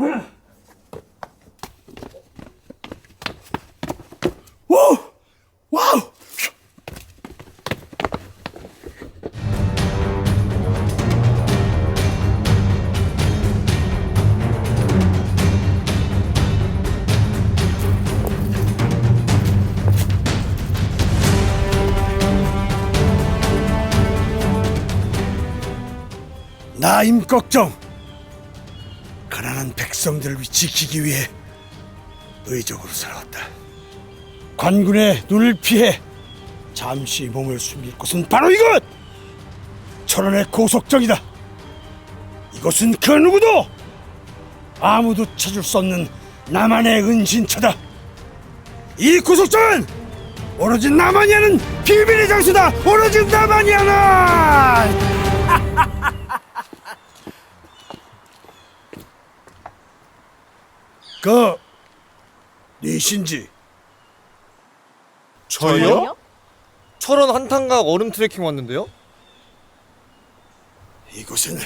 음. 나임 걱정. 가난한 백성들을 지키기 위해 의적으로 살아왔다. 관군의 눈을 피해 잠시 몸을 숨길 곳은 바로 이곳! 천원의 고속정이다. 이곳은 그 누구도 아무도 찾을 수 없는 나만의 은신처다. 이 고속정은 오로지 나만이 아는 비밀의 장소다. 오로지 나만이 아는. 그 니신지 저요? 철원 한탄각 얼음 트레킹 왔는데요? 이곳은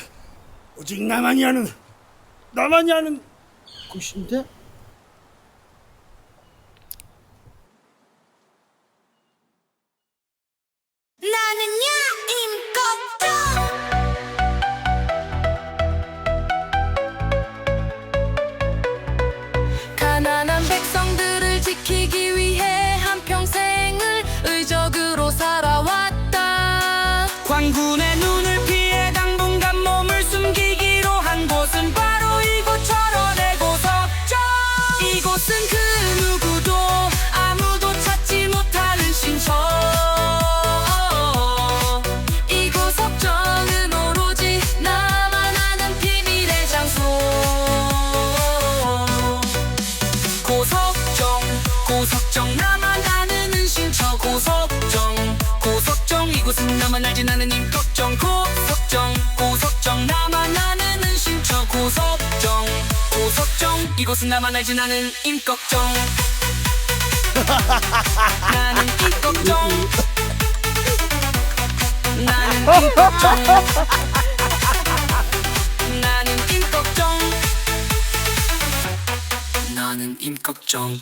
오직 나만이 아는 나만이 아는 곳인데 지키기 위해 한평생을 의적으로 살아왔다. 광군의 눈을 피해 당분간 몸을 숨기기로 한 곳은 바로 이곳 철원의 고석정 이곳은 그 누구도 아무도 찾지 못하는 신처 이 고석정은 오로지 나만 아는 비밀의 장소. 고석 이곳은 나만 알지 나는 임꺽정. 고석정 고석정. 나만 아는 은신처. 고석정 고석정. 이곳은 나만 알지 나는 임꺽정. 나는 임꺽정. 나는 임꺽정. 나는 임꺽정. 나는 임꺽정